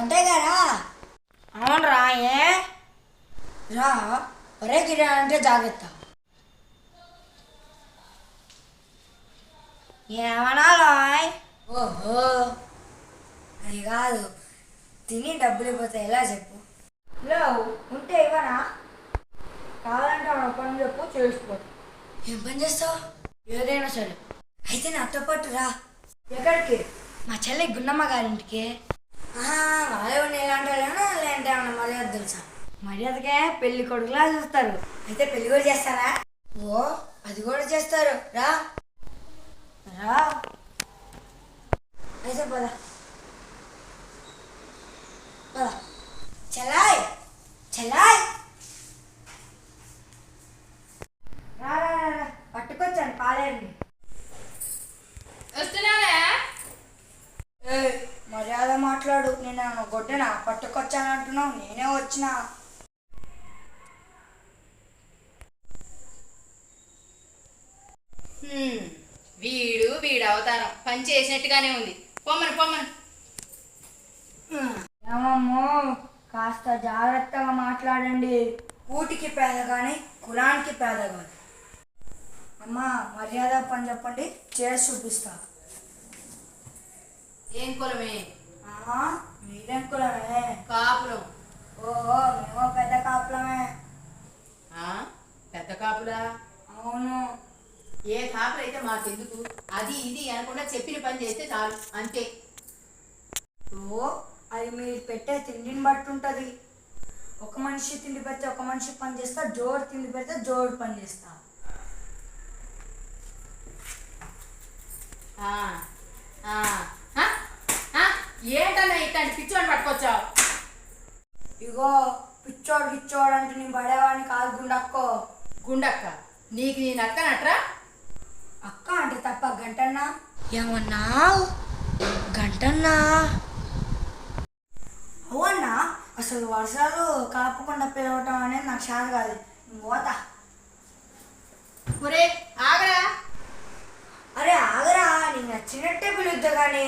అంతే అంతేగారా అవునరా ఏ? రా ఒరే గిరా అంటే జాగ్రత్త. ఏమనాలో ఓహో అది కాదు. తిని డబ్బులు ఇవ్వతే ఎలా చెప్పు? లో ఉంటే ఇవ్వనా? కావాలంటే మన పని చెప్పు చేసుకో ఏం పని చేస్తావు? ఏదైనా సరే. అయితే నాతో పాటు రా. ఎక్కడికి? మా చెల్లి గుండమ్మ గారింటికి. వాళ్ళేమన్నా ఎలాంటారేమో లేదంటే ఏమన్నా మర్యాద తెలుసా? మర్యాదకే పెళ్ళి కొడుకులా చూస్తారు. అయితే పెళ్ళి కూడా చేస్తారా? ఓ అది కూడా చేస్తారు. రా. రా. అయితే పద. పద. చలాయ్! చెల్లాయ్ రా రా రా, రా. పట్టుకొచ్చాను పాలేండి మాట్లాడు. నేను గొడ్డన పట్టుకొచ్చానంటున్నావు నేనే వచ్చిన. వీడు వీడు అవతారం. పని చేసినట్టుగానే ఉంది. పొమ్మను పొమ్మను. ఏమమ్మో కాస్త జాగ్రత్తగా మాట్లాడండి. ఊటికి పేద కానీ కులానికి పేద కాదు అమ్మా మర్యాద పని చెప్పండి. చేసి చూపిస్తా. ఏం కులమే? మీరేం కులమే కాపురం. ఓహో మేము పెద్ద కాపులమే. పెద్ద కాపులా? అవును. ఏ కాపులు అయితే మాకెందుకు? అది ఇది అనకుండా చెప్పిన పని చేస్తే చాలు అంతే. ఓ అది మీరు పెట్టే తిండిని బట్టి ఉంటుంది ఒక మనిషి తిండి పెడితే ఒక మనిషి పని చేస్తా జోడు తిండి పెడితే జోడు పని చేస్తా. ఆ, ఆ, ఏంటన్నా ఇట్లాంటి పిచ్చోని పట్టుకొచ్చావు? ఇగో పిచ్చోడు గిచ్చోడు అంటే నేను పడేవాడిని కాదు గుండక్కో. గుండక్క? నీకు నీ నక్కనట్రా అక్క అంటే తప్ప గంటన్నా? ఏమన్నా గంటన్నా? అవునా అసలు వర్షాలు కాపకుండా పిలవటం అనేది నాకు శాత కాదు. నేను పోతా. ఒరే ఆగరా? అరే ఆగరా నీకు నచ్చినట్టే పిలుద్దా కానీ